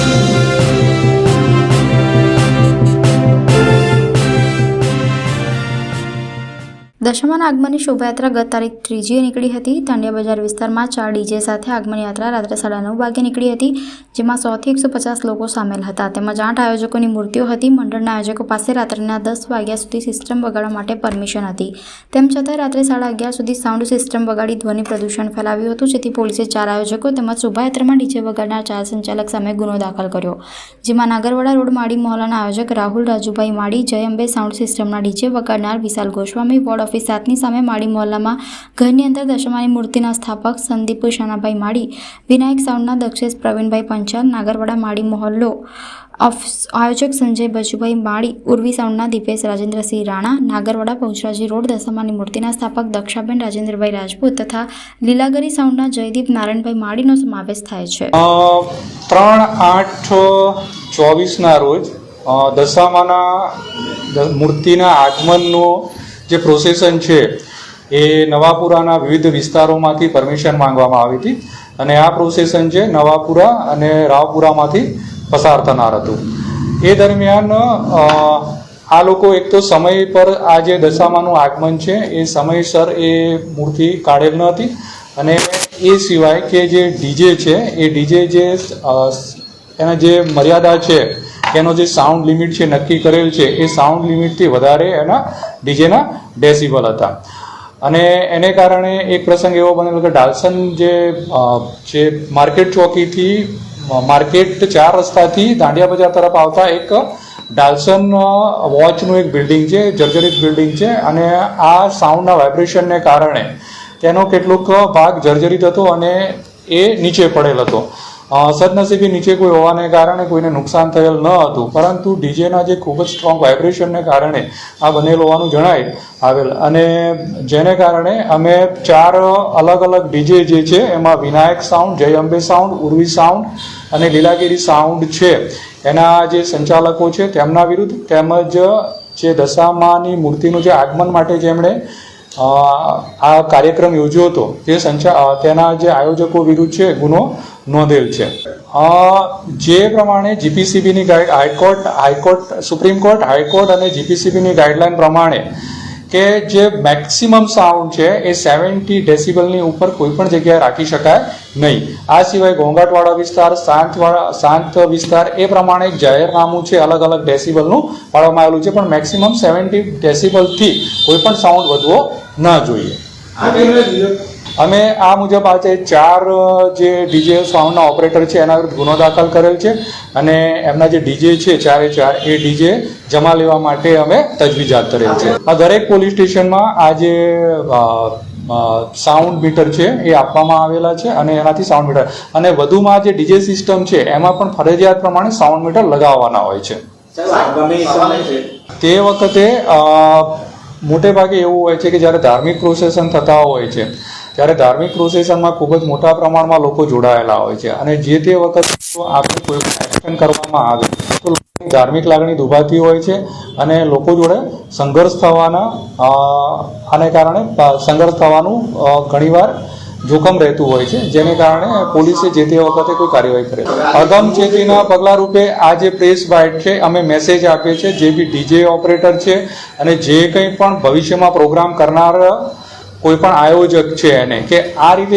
Thank you. દશમાના આગમનની શોભાયાત્રા ગત તારીખ ત્રીજીએ નીકળી હતી. તાંડિયા બજાર વિસ્તારમાં ચાર ડીજે સાથે આગમન યાત્રા રાત્રે સાડા નવ વાગે નીકળી હતી, જેમાં સોથી એકસો પચાસ લોકો સામેલ હતા. તેમજ આઠ આયોજકોની મૂર્તિઓ હતી. મંડળના આયોજકો પાસે રાત્રિના દસ વાગ્યા સુધી સિસ્ટમ વગાડવા માટે પરમિશન હતી. તેમ છતાં રાત્રે સાડા અગિયાર સુધી સાઉન્ડ સિસ્ટમ વગાડી ધ્વનિ પ્રદૂષણ ફેલાવ્યું હતું. જેથી પોલીસે ચાર આયોજકો તેમજ શોભાયાત્રામાં ડીજે વગાડનાર ચાર સંચાલક સામે ગુનો દાખલ કર્યો. જેમાં નાગરવાડા રોડ માડી મહોલાના આયોજક રાહુલ રાજુભાઈ માળી જય અંબે સાઉન્ડ સિસ્ટમના ડીજે વગાડનાર વિશાલ ગોસ્વામી, વોર્ડ ઓફિસ સાતની સામે માળી મોહલ્લામાં ઘરની અંદર દશમાની મૂર્તિના સ્થાપક સંદીપ શાનાભાઈ માળી, વિનાયક સાઉન્ડના દક્ષેશ પ્રવીણભાઈ પંચાલ, નાગરવાડા માળી મોહલ્લો આયોજક સંજય બચુભાઈ માળી, ઉર્વી સાઉન્ડના દીપેશ રાજેન્દ્રસિંહ રાણા, નાગરવાડા પહોંચરાજી રોડ દશમાની મૂર્તિના સ્થાપક દક્ષાબેન રાજેન્દ્રભાઈ રાજપૂત તથા લીલાગરી સાઉન્ડના જયદીપ નારાયણભાઈ માળીનો સમાવેશ થાય છે. ત્રણ આઠ ચોવીસના રોજ દશામાના મૂર્તિના આગમનનું જે પ્રોસેસન છે, એ નવાપુરાના વિવિધ વિસ્તારોમાંથી પરમિશન માંગવામાં આવી હતી. અને આ પ્રોસેસન છે, નવાપુરા અને રાવપુરામાંથી પસાર થનાર હતું. એ દરમિયાન આ લોકો એક તો સમય પર આ જે દશામાનું આગમન છે, એ સમયસર એ મૂર્તિ કાઢેલ ન હતી. અને એ સિવાય કે જે ડીજે છે, એ ડીજે જે એના જે મર્યાદા છે એનો જે સાઉન્ડ લિમિટ છે, નક્કી કરેલ છે, એ સાઉન્ડ લિમિટથી વધારે એના ડીજેના ડેસિબલ હતા. અને એને કારણે એક પ્રસંગ એવો બનેલો કે ડાલ્સન જે જે માર્કેટ ચોકીથી માર્કેટ ચાર રસ્તાથી દાંડિયા બજાર તરફ આવતા એક ડાલ્સન વોચનું એક બિલ્ડિંગ છે, જર્જરિત બિલ્ડિંગ છે અને આ સાઉન્ડના વાઇબ્રેશનને કારણે તેનો કેટલોક ભાગ જર્જરિત હતો અને એ નીચે પડેલ હતો. સદનસીબે નીચે કોઈ હોવાને કારણે કોઈને નુકસાન થયેલ ન હતું. પરંતુ ડીજેના જે ખૂબ જ સ્ટ્રોંગ વાઇબ્રેશનને કારણે આ બનેલ હોવાનું જણાય આવેલ. અને જેને કારણે અમે ચાર અલગ અલગ ડીજે જે છે, એમાં વિનાયક સાઉન્ડ જય અંબે સાઉન્ડ ઉર્વી સાઉન્ડ અને લીલાગીરી સાઉન્ડ છે. એના જે સંચાલકો છે, તેમના વિરુદ્ધ તેમજ જે દશામાની મૂર્તિનું જે આગમન માટે જેમણે આ કાર્યક્રમ યોજ્યો હતો. તે સંચા તેના જે આયોજકો વિરુદ્ધ છે, ગુનો નોંધેલ છે. જે પ્રમાણે જીપીસીબીની guide high court high court, Supreme Court, high court અને જીપીસીબીની ગાઈડલાઈન પ્રમાણે કે જે મેક્સિમમ સાઉન્ડ છે એ સેવન્ટી ડેસિબલની ઉપર કોઈ પણ જગ્યાએ રાખી શકાય નહીં. આ સિવાય ઘોંઘાટવાળા વિસ્તાર, શાંતવાળા, શાંત વિસ્તાર એ પ્રમાણે જાહેરનામું છે અલગ અલગ ડેસિબલનું પાડવામાં આવેલું છે, પણ મેક્સિમમ સેવન્ટી ડેસિબલથી કોઈ પણ સાઉન્ડ વધવો ન જોઈએ. અમે આ મુજબ આજે ચાર જે ડીજે સાઉન્ડના ઓપરેટર છે એના વિરુદ્ધ ગુનો દાખલ કરેલ છે અને એમના જે ડીજે છે ચારે ચાર એ ડીજે જમા લેવા માટે અમે તજવીજ હાથ ધરેલ છે. આ દરેક પોલીસ સ્ટેશનમાં આ જે સાઉન્ડ મીટર છે એ આપવામાં આવેલા છે અને એનાથી સાઉન્ડ મીટર અને વધુમાં જે ડીજે સિસ્ટમ છે એમાં પણ ફરજિયાત પ્રમાણે સાઉન્ડ મીટર લગાવવાના હોય છે. તે વખતે મોટે ભાગે એવું હોય છે કે જ્યારે ધાર્મિક પ્રોસેસન થતા હોય છે ત્યારે ધાર્મિક પ્રોસેસનમાં ખૂબ જ મોટા પ્રમાણમાં લોકો જોડાયેલા હોય છે અને જે તે વખતે આપણે કોઈ એક્શન કરવામાં આવે તો ધાર્મિક લાગણી દુભાતી હોય છે અને લોકો જોડે સંઘર્ષ થવાના આને કારણે સંઘર્ષ થવાનું ઘણીવાર જોખમ રહેતું હોય છે. જેને કારણે પોલીસે જે તે વખતે કોઈ કાર્યવાહી કરે અગમચેતીના પગલા રૂપે આ જે પ્રેસ બાઇટ છે, અમે મેસેજ આપીએ છીએ. જે બી ડીજે ઓપરેટર છે અને જે કંઈ પણ ભવિષ્યમાં પ્રોગ્રામ કરનાર કોઈ પણ આયોજક છે એને કે આ રીતે